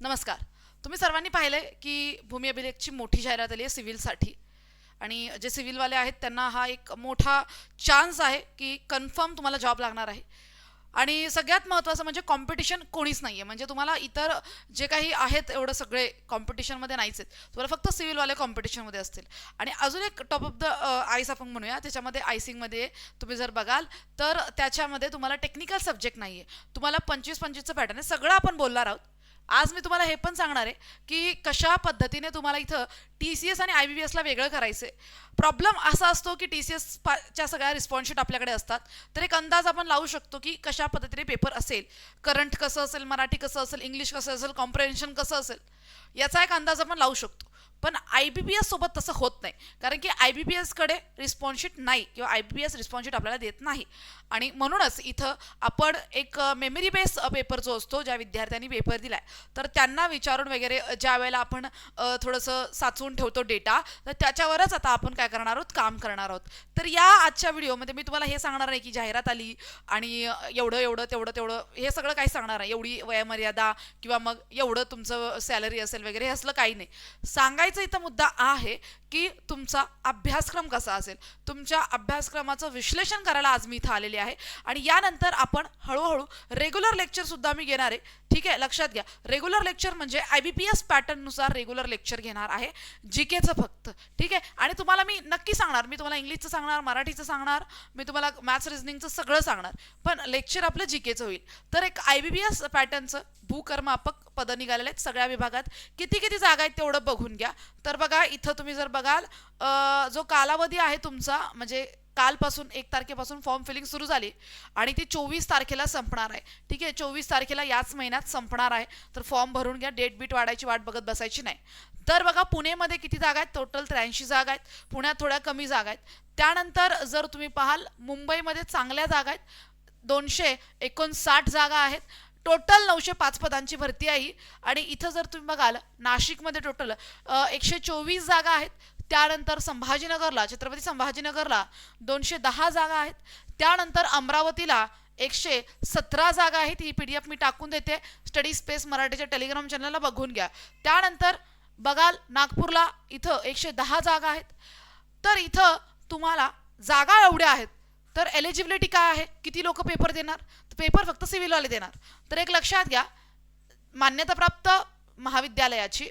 नमस्कार. तुम्ही सर्वांनी पाहिलं की भूमी अभिलेखची मोठी जाहिरात आली आहे सिव्हिलसाठी. आणि जे सिव्हिलवाले आहेत त्यांना हा एक मोठा चान्स आहे की कन्फर्म तुम्हाला जॉब लागणार आहे. आणि सगळ्यात महत्त्वाचं म्हणजे कॉम्पिटिशन कोणीच नाही आहे म्हणजे तुम्हाला इतर जे काही आहेत एवढं सगळे कॉम्पिटिशनमध्ये नाहीच आहेत. तुम्हाला फक्त सिव्हिलवाले कॉम्पिटिशनमध्ये असतील. आणि अजून एक टॉप ऑफ द आईस आपण म्हणूया. त्याच्यामध्ये आयसिंगमध्ये तुम्ही जर बघाल तर त्याच्यामध्ये तुम्हाला टेक्निकल सब्जेक्ट नाही आहे तुम्हाला पंचवीस पंचवीसचं पॅटर्न आहे. सगळं आपण बोलणार आहोत. आज मी तुम्हाला हे पण सांगणार आहे की कशा पद्धतीने तुम्हाला इथं टी सी एस आणि आय बी बी एसला वेगळं करायचं आहे प्रॉब्लेम असा असतो की टी सी एस च्या सगळ्या रिस्पॉन्सशीट आपल्याकडे असतात. तर एक अंदाज आपण लावू शकतो की कशा पद्धतीने पेपर असेल. करंट कसं असेल मराठी कसं असेल इंग्लिश कसं असेल कॉम्प्रेन्शन कसं असेल याचा एक अंदाज आपण लावू शकतो. पण आय बी बी एस सोबत तसं होत नाही. कारण की आय बी बी एसकडे रिस्पॉन्सशीट नाही किंवा आय बी बी एस रिस्पॉन्सशीट आपल्याला देत नाही. आणि म्हणूनच इथं आपण एक मेमरी बेस पेपर जो असतो ज्या विद्यार्थ्यांनी पेपर दिलाय तर त्यांना विचारून वगैरे ज्या वेळेला आपण थोडंसं साचवून ठेवतो डेटा तर त्याच्यावरच आता आपण काय करणार आहोत? काम करणार आहोत. तर या आजच्या व्हिडिओमध्ये मी तुम्हाला हे सांगणार नाही की जाहिरात आली आणि एवढं एवढं तेवढं तेवढं हे सगळं काही सांगणार आहे. एवढी वयमर्यादा किंवा मग एवढं तुमचं सॅलरी असेल वगैरे हे असलं काही नाही. सांगायचं इथं मुद्दा आहे की तुमचा अभ्यासक्रम कसा असेल? तुमच्या अभ्यासक्रमाचं विश्लेषण करायला आज मी इथं आलेले आहे. आणि यानंतर आपण हळूहळू रेग्युलर लेक्चर सुद्धा मी घेणार आहे. ठीक आहे? लक्षात घ्या. रेग्युलर लेक्चर म्हणजे आय बी पी एस पॅटर्ननुसार रेग्युलर लेक्चर घेणार आहे. जी केचं फक्त. ठीक आहे? आणि तुम्हाला मी नक्की सांगणार. मी तुम्हाला इंग्लिशचं सांगणार मराठीचं सांगणार मी तुम्हाला मॅथ्स रिझनिंगचं सगळं सांगणार. पण लेक्चर आपलं जी केचं होईल. तर एक आय बी पी एस पॅटर्नचं भूकर्मापक पदं निघालेले आहेत सगळ्या विभागात. किती किती जागा आहेत तेवढं बघून घ्या. तर बघा इथं तुम्ही जर बघाल जो कालावधी आहे तुमचा म्हणजे कालपासून एक तारखेपासून फॉर्म फिलिंग सुरू झाली आणि ती चोवीस तारखेला संपणार आहे. ठीक आहे? चोवीस तारखेला याच महिन्यात संपणार आहे. तर फॉर्म भरून घ्या. डेट बीट वाढायची वाट बघत बसायची नाही. तर बघा पुणेमध्ये किती जागा आहेत? टोटल त्र्याऐंशी जागा आहेत. पुण्यात थोड्या कमी जागा आहेत. त्यानंतर जर तुम्ही पाहाल मुंबईमध्ये चांगल्या जागा आहेत. दोनशे एकोणसाठ जागा आहेत. टोटल नऊशे पाच पदांची भरती आहे आणि इथं जर तुम्ही बघाल नाशिकमध्ये टोटल एकशे चोवीस जागा आहेत. त्यानंतर संभाजीनगरला छत्रपती संभाजीनगरला दोनशे दहा जागा आहेत. त्यानंतर अमरावतीला एकशे सतरा जागा आहेत. ही पी डी एफ मी टाकून देते. स्टडी स्पेस मराठीच्या टेलिग्राम चॅनलला बघून घ्या. त्यानंतर बघाल नागपूरला इथं एकशे दहा जागा आहेत. तर इथं तुम्हाला जागा एवढ्या आहेत. तर एलिजिबिलिटी काय आहे? किती लोक पेपर देणार? पेपर फक्त सिव्हिलवाले देणार. तर एक लक्षात घ्या. मान्यताप्राप्त महाविद्यालयाची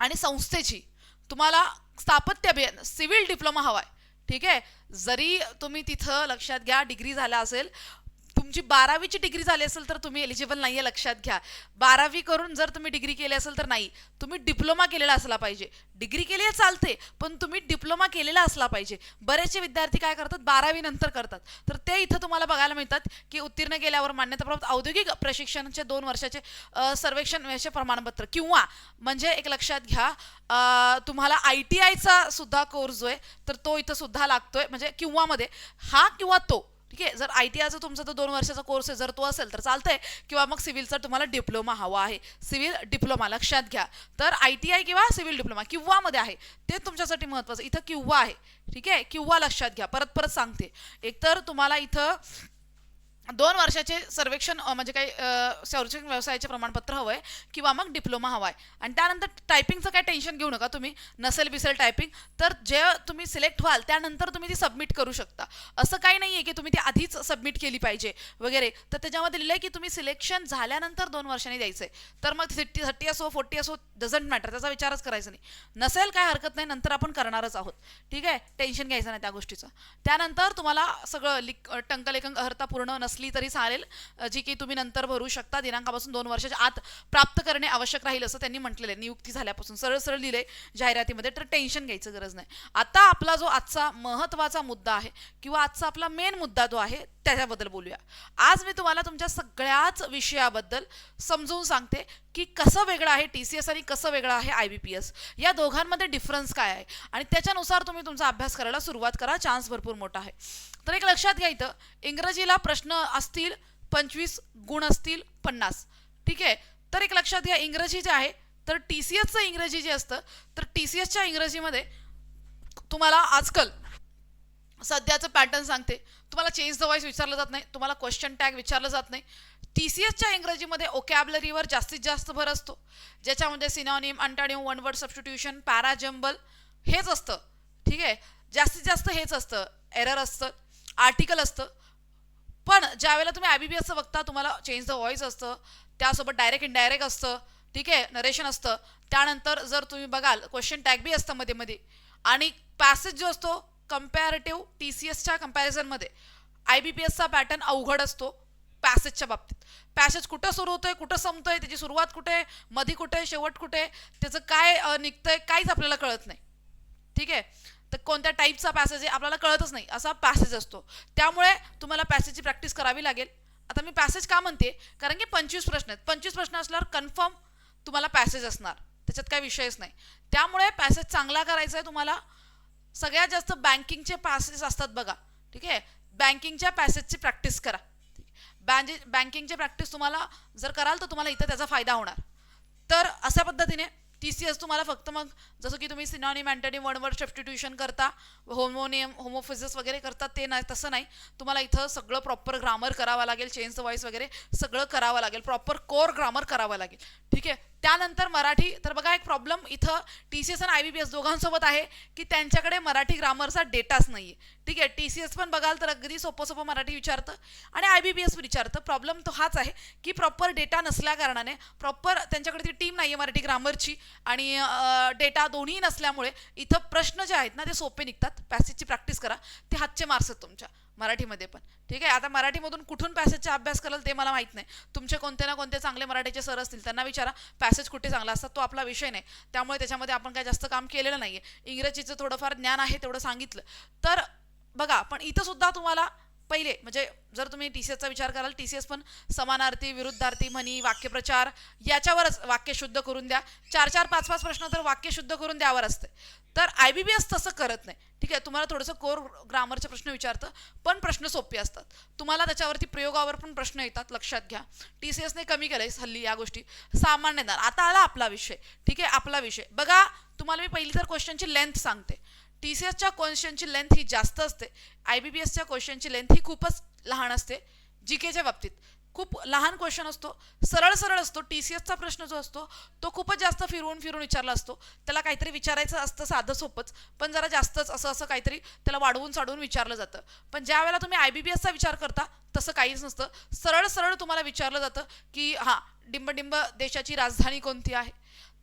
आणि संस्थेची तुम्हाला स्थापत्य अभियान सिव्हिल डिप्लोमा हवा आहे ठीक आहे? जरी तुम्ही तिथं लक्षात घ्या डिग्री झाला असेल तुमची बारावीची डिग्री झाली असेल तर तुम्ही एलिजिबल नाही आहे लक्षात घ्या. बारावी करून जर तुम्ही डिग्री केली असेल तर नाही. तुम्ही डिप्लोमा केलेला असला पाहिजे. डिग्री केली आहे चालते पण तुम्ही डिप्लोमा केलेला असला पाहिजे. बरेचसे विद्यार्थी काय करतात? बारावी नंतर करतात. तर ते इथं तुम्हाला बघायला मिळतात की उत्तीर्ण केल्यावर मान्यताप्राप्त औद्योगिक प्रशिक्षणाचे दोन वर्षाचे सर्वेक्षण याचे प्रमाणपत्र किंवा म्हणजे एक लक्षात घ्या तुम्हाला आय टी आयचा सुद्धा कोर्स जो आहे तर तो इथं सुद्धा लागतोय. म्हणजे किंवा मध्ये हा किंवा तो. ठीक आहे? जर आय टी आयचा तुमचा तो दोन वर्षाचा कोर्स आहे. जर तो असेल तर चालतंय. किंवा मग सिव्हिलचा तुम्हाला डिप्लोमा हवा आहे. सिव्हिल डिप्लोमा लक्षात घ्या. तर आय टी आय किंवा सिव्हिल डिप्लोमा किंवामध्ये आहे ते तुमच्यासाठी महत्त्वाचं इथं किंवा आहे. ठीक आहे? किंवा लक्षात घ्या. परत परत सांगते. एकतर तुम्हाला इथं दोन वर्षाचे सर्वेक्षण म्हणजे काही अ, सर्वेक्षण व्यवसायाचे प्रमाणपत्र हवं आहे किंवा मग डिप्लोमा हवा आहे आणि त्यानंतर टायपिंगचं काय टेन्शन घेऊ नका तुम्ही. नसेल बिसेल टायपिंग तर जे तुम्ही सिलेक्ट व्हाल त्यानंतर तुम्ही ती सबमिट करू शकता. असं काही नाही आहे की तुम्ही ती आधीच सबमिट केली पाहिजे वगैरे. तर त्याच्यामध्ये लिहिलं आहे की तुम्ही सिलेक्शन झाल्यानंतर दोन वर्षांनी द्यायचं आहे तर मग सिट्टी थर्टी असो फोर्टी असो डझंट मॅटर त्याचा विचारच करायचा नाही. नसेल काय हरकत नाही नंतर आपण करणारच आहोत. ठीक आहे? टेन्शन घ्यायचं नाही त्या गोष्टीचं. त्यानंतर तुम्हाला सगळं लिक टंकलेखन अर्हता पूर्ण नसेल तरी चालेल जी की तुम्ही नंतर भरू शकता. दिनांकापासून दोन वर्षाच्या आत प्राप्त करणे आवश्यक राहील असं त्यांनी म्हटलेलं आहे. नियुक्ती झाल्यापासून सरळ सरळ लिहिले जाहिरातीमध्ये तर टेन्शन घ्यायचं गरज नाही. आता आपला जो आजचा महत्त्वाचा मुद्दा आहे किंवा आजचा आपला मेन मुद्दा जो आहे त्याच्याबद्दल बोलूया. आज मी तुम्हाला तुमच्या सगळ्याच विषयाबद्दल समजून सांगते की कसं वेगळं आहे टी सी एस आणि कसं वेगळं आहे आय बी पी एस. या दोघांमध्ये डिफरन्स काय आहे? आणि त्याच्यानुसार तुम्ही तुमचा अभ्यास करायला सुरुवात करा. चान्स भरपूर मोठा आहे. तर एक लक्षात घ्या इथं. इंग्रजीला प्रश्न असतील पंचवीस गुण असतील पन्नास. ठीक आहे? तर एक लक्षात घ्या इंग्रजी जे आहे तर टी सी एसचं इंग्रजी जे असतं तर टी सी एसच्या इंग्रजीमध्ये तुम्हाला आजकाल सध्याचं पॅटर्न सांगते. तुम्हाला चेंज द वॉइस विचारलं जात नाही तुम्हाला क्वेश्चन टॅग विचारलं जात नाही. टी सी एसच्या इंग्रजीमध्ये ओकॅबलरीवर जास्तीत जास्त भर असतो. ज्याच्यामध्ये synonym antonym one word substitution parajumble हेच असतं. ठीक आहे? जास्तीत जास्त हेच असतं. एरर असतं. आर्टिकल असतं. पण ज्यावेळेला तुम्ही आय बी बी एसचं बघता तुम्हाला चेंज द व्हॉइस असतं त्यासोबत डायरेक्ट इनडायरेक्ट असतं ठीक आहे नरेशन असतं. त्यानंतर जर तुम्ही बघाल क्वेश्चन टॅग बी असतं मध्ये मध्ये. आणि पॅसेज जो असतो कम्पॅरेटिव्ह टी सी एसच्या कम्पॅरिझनमध्ये आय बी पी एसचा पॅटर्न अवघड असतो पॅसेजच्या बाबतीत. पॅसेज कुठं सुरू होतोय कुठं संपतोय त्याची सुरुवात कुठे मधी कुठे शेवट कुठे त्याचं काय निघतंय काहीच आपल्याला कळत नाही. ठीक आहे? तर कोणत्या टाईपचा पॅसेज आहे आपल्याला कळतच नाही. असा पॅसेज असतो. त्यामुळे तुम्हाला पॅसेजची प्रॅक्टिस करावी लागेल. आता मी पॅसेज का म्हणते? कारण की पंचवीस प्रश्न आहेत. पंचवीस प्रश्न असल्यावर कन्फर्म तुम्हाला पॅसेज असणार. त्याच्यात काही विषयच नाही. त्यामुळे पॅसेज चांगला करायचा आहे तुम्हाला. सगळ्यात जास्त बँकिंगचे पॅसेज असतात बघा. ठीक आहे? बँकिंगच्या पॅसेजची प्रॅक्टिस करा. बँजे बँकिंगची प्रॅक्टिस तुम्हाला जर कराल तर तुम्हाला इथं त्याचा फायदा होणार. तर अशा पद्धतीने टी सी एस तुम्हाला फक्त मग जसं की तुम्ही synonym antonym one word substitution करता होमोनियम होमोफिजिस वगैरे करता ते नाही तसं नाही. तुम्हाला इथं सगळं प्रॉपर ग्रामर करावं लागेल चेंज वॉईस वगैरे सगळं करावं लागेल प्रॉपर कोर ग्रामर करावं लागेल. ठीक आहे? त्यानंतर मराठी तर बघा एक प्रॉब्लेम इथं टी सी एस आणि आय बी बी एस दोघांसोबत आहे की त्यांच्याकडे मराठी ग्रामरचा डेटाच नाही आहे ठीक आहे? टी सी एस पण बघाल तर अगदी सोपं सोपं मराठी विचारतं आणि आय बी बी एस पण विचारतं. प्रॉब्लेम तो हाच आहे की प्रॉपर डेटा नसल्या कारणाने प्रॉपर त्यांच्याकडे ती टीम नाही आहे मराठी ग्रामरची आणि डेटा दोन्ही नसल्यामुळे इथं प्रश्न जे आहेत ना ते सोपे निघतात. पॅसेजची प्रॅक्टिस करा. ते हातचे मार्क्स आहेत तुमच्या मराठीमध्ये पण. ठीक आहे? आता मराठीमधून कुठून पॅसेजचा अभ्यास कराल ते मला माहीत नाही. तुमचे कोणते ना कोणते चांगले मराठीचे सर असतील त्यांना विचारा. पॅसेज कुठे चांगला असतात तो आपला विषय नाही. त्यामुळे त्याच्यामध्ये आपण काय जास्त काम केलेलं नाही आहे इंग्रजीचं थोडंफार ज्ञान आहे तेवढं सांगितलं. तर बघा पण इथं सुद्धा तुम्हाला पहिले म्हणजे जर तुम्ही टी सी एसचा विचार कराल टी सी एस पण समानार्थी विरुद्धार्थी म्हणी वाक्यप्रचार याच्यावरच वाक्य शुद्ध करून द्या. चार चार पाच पाच प्रश्न तर वाक्य शुद्ध करून द्यावर असते. तर आय बी बी एस तसं करत नाही. ठीक आहे तुम्हाला थोडंसं कोर ग्रामरचे प्रश्न विचारतं पण प्रश्न सोपे असतात. तुम्हाला त्याच्यावरती प्रयोगावर पण प्रश्न येतात लक्षात घ्या. टी सी एसने कमी केलंय हल्ली या गोष्टी. सामान्य ज्ञान. आता आला आपला विषय. ठीक आहे आपला विषय. बघा तुम्हाला मी पहिली तर क्वेश्चनची लेंथ सांगते. टी सी एसच्या क्वेश्चनची लेंथ ही जास्त असते. आय बी बी एसच्या क्वेश्चनची लेंथ ही खूपच लहान असते. जी केच्या बाबतीत. खूप लहान क्वेश्चन असतो. सरळ सरळ असतो. टी सी एसचा प्रश्न जो असतो तो खूपच जास्त फिरवून फिरून विचारला असतो. त्याला काहीतरी विचारायचं असतं साधं सोपंच. पण जरा जास्तच असं असं काहीतरी त्याला वाढवून चाढवून विचारलं जातं. पण ज्या वेळेला तुम्ही आय बी बी एसचा विचार करता तसं काहीच नसतं. सरळ सरळ तुम्हाला विचारलं जातं की हां डिंबडिंब देशाची राजधानी कोणती आहे?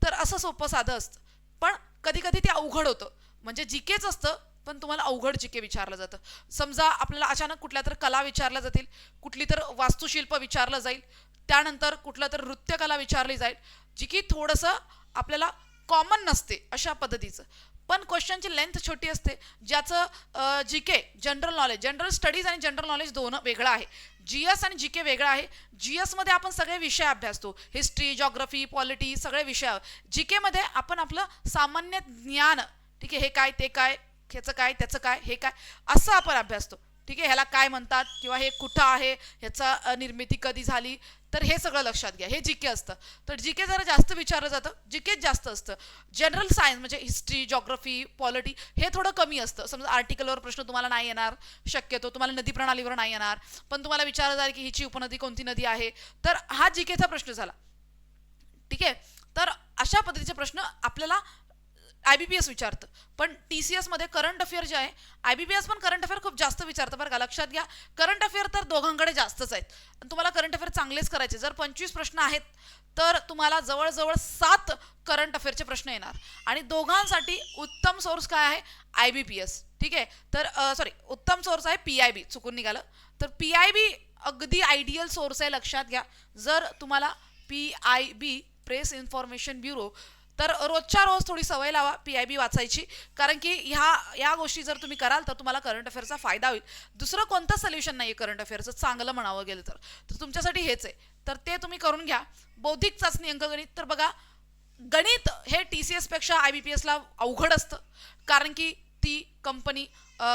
तर असं सोपं साधं असतं. पण कधी कधी ते अवघड होतं. म्हणजे जीकेच असतं पण तुम्हाला अवघड जीके विचारलं जातं. समजा आपल्याला अचानक कुठल्या तर कला विचारल्या जातील कुठली तर वास्तुशिल्प विचारलं जाईल त्यानंतर कुठलं तर नृत्यकला विचारली जाईल जी की थोडंसं आपल्याला कॉमन नसते अशा पद्धतीचं. पण क्वेश्चनची लेंथ छोटी असते ज्याचं G K general knowledge general studies आणि जनरल नॉलेज दोन वेगळं आहे. जी एस आणि जी के वेगळं आहे. जी एसमध्ये आपण सगळे विषय अभ्यासतो. हिस्ट्री जॉग्रफी पॉलिटी सगळे विषय. जी केमध्ये आपण आपलं सामान्य ज्ञान ठीक आहे हे काय ते काय ह्याचं काय त्याचं काय हे काय असं आपण अभ्यासतो ठीक आहे ह्याला काय म्हणतात किंवा हे कुठं आहे ह्याचा निर्मिती कधी झाली तर हे सगळं लक्षात घ्या. हे जी के असतं. तर जी के जरा जास्त विचारलं जातं जी केच जास्त असतं. जनरल सायन्स म्हणजे हिस्ट्री जॉग्रफी पॉलिटी हे थोडं कमी असतं. समजा आर्टिकलवर प्रश्न तुम्हाला नाही येणार शक्यतो तुम्हाला नदी प्रणालीवर नाही येणार पण तुम्हाला विचारलं जाईल की हिची उपनदी कोणती नदी आहे तर हा जी केचा प्रश्न झाला. ठीक आहे? तर अशा पद्धतीचे प्रश्न आपल्याला आय बी पी एस विचारतं. पण टी सी एसमध्ये करंट अफेअर जे आहे आय बी पी एस पण करंट अफेअर खूप जास्त विचारतं बरं का. लक्षात घ्या करंट अफेअर तर दोघांकडे जास्तच आहेत. आणि तुम्हाला करंट अफेअर चांगलेच करायचे. जर पंचवीस प्रश्न आहेत तर तुम्हाला जवळजवळ सात करंट अफेअरचे प्रश्न येणार. आणि दोघांसाठी उत्तम सोर्स काय आहे? I B P S. ठीक आहे? तर सॉरी उत्तम सोर्स आहे पी आय बी. चुकून निघालं. तर पी आय बी अगदी आयडियल सोर्स आहे लक्षात घ्या. जर तुम्हाला P I B press information bureau तर रोजच्या रोज थोडी सवय लावा पी आय बी वाचायची. कारण की ह्या या गोष्टी जर तुम्ही कराल तर तुम्हाला करंट अफेअरचा फायदा होईल. दुसरं कोणतं सोल्युशन नाही आहे करंट अफेअरचं चांगलं म्हणावं गेलं तर. तर तुमच्यासाठी हेच आहे. तर ते तुम्ही करून घ्या. बौद्धिक चाचणी अंकगणित तर बघा गणित हे टी सी एसपेक्षा आय बी पी एसला अवघड असतं. कारण की ती कंपनी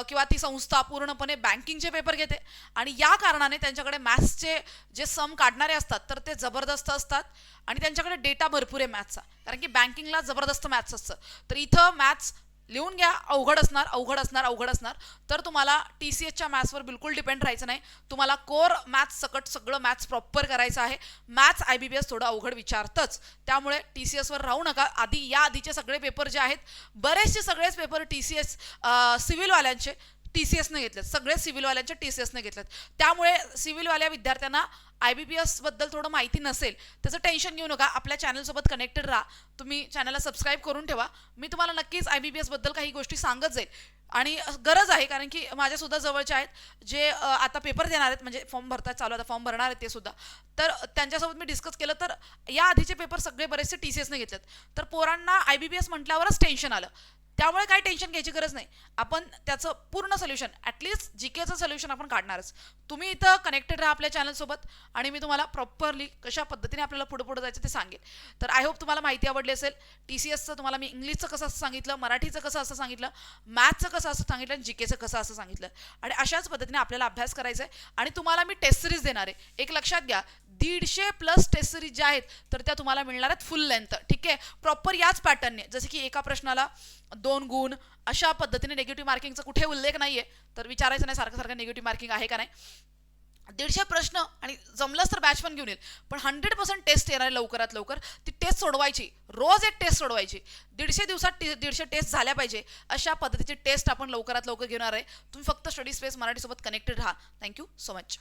किंवा ती संस्था पूर्णपणे बँकिंगचे पेपर घेते. आणि या कारणाने त्यांच्याकडे मॅथ्सचे जे सम काढणारे असतात तर ते जबरदस्त असतात आणि त्यांच्याकडे डेटा भरपूर आहे मॅथ्सचा. कारण की बँकिंगला जबरदस्त मॅथ्स असतं. तर इथं मॅथ्स लिहून घ्या अवघड असणार अवघड असणार अवघड असणार. तर तुम्हाला टी सी एसच्या मॅथ्सवर बिलकुल डिपेंड राहायचं नाही. तुम्हाला कोर मॅथ्स सकट सगळं मॅथ्स प्रॉपर करायचं आहे. Maths I B B S थोडं अवघड विचारतंच. त्यामुळे टी सी एसवर राहू नका. आधी या आधीचे सगळे पेपर जे आहेत बरेचसे सगळेच पेपर टी सी एस सिव्हिलवाल्यांचे टी सी एसने घेतल्यात सगळे सिव्हिलवाल्यांच्या टी सी एसने घेतल्यात त्यामुळे सिव्हिलवाल्या विद्यार्थ्यांना आय बी पी एसबद्दल थोडं माहिती नसेल त्याचं टेन्शन घेऊ नका. आपल्या चॅनलसोबत कनेक्टेड राहा. तुम्ही चॅनलला सबस्क्राईब करून ठेवा. मी तुम्हाला नक्कीच आय बी पी एसबद्दल काही गोष्टी सांगत जाईल. आणि गरज आहे कारण की माझ्यासुद्धा जवळचे आहेत जे आता पेपर देणार आहेत म्हणजे फॉर्म भरतात चालू आता फॉर्म भरणार आहेत ते सुद्धा. तर त्यांच्यासोबत मी डिस्कस केलं तर या आधीचे पेपर सगळे बरेचसे टी सी एसने घेतलेत. तर पोरांना आय बी पी एस म्हटल्यावरच टेन्शन आलं. त्यामुळे काही टेन्शन घ्यायची गरज नाही. आपण त्याचं पूर्ण सोल्युशन ॲटलिस्ट जी केचं सोल्युशन आपण काढणारच. तुम्ही इथं कनेक्टेड राहा आपल्या चॅनलसोबत आणि मी तुम्हाला प्रॉपरली कशा पद्धतीने आपल्याला पुढे पुढे जायचं ते सांगेल. तर आय होप तुम्हाला माहिती आवडली असेल. टी सी एसचं तुम्हाला मी इंग्लिशचं कसं असं सांगितलं मराठीचं कसं असं सांगितलं मॅथ्सचं कसं असं सांगितलं आणि जी केचं कसं असं सांगितलं. आणि अशाच पद्धतीने आपल्याला अभ्यास करायचा आहे आणि तुम्हाला मी टेस्ट सिरीज देणार आहे. एक लक्षात घ्या दीडशे प्लस टेस्ट सिरीज ज्या आहेत तर त्या तुम्हाला मिळणार आहेत फुल लेंथ ठीक आहे? प्रॉपर याच पॅटर्नने जसं की एका प्रश्नाला दोन गुण अशा पद्धतीने निगेटिव्ह मार्किंगचा कुठे उल्लेख नाही आहे तर विचारायचं नाही सारखं सारखं निगेटिव्ह मार्किंग आहे का नाही. दीडशे प्रश्न आणि जमलंच तर बॅच पण घेऊन येईल पण हंड्रेड पर्सेंट टेस्ट येणार आहे लवकरात लवकर. ती टेस्ट सोडवायची रोज एक टेस्ट सोडवायची. दीडशे दिवसात दीडशे टेस्ट झाल्या पाहिजे अशा पद्धतीची टेस्ट आपण लवकरात लवकर घेणार आहे. तुम्ही फक्त स्टडी स्पेस मराठीसोबत कनेक्टेड राहा. Thank you so much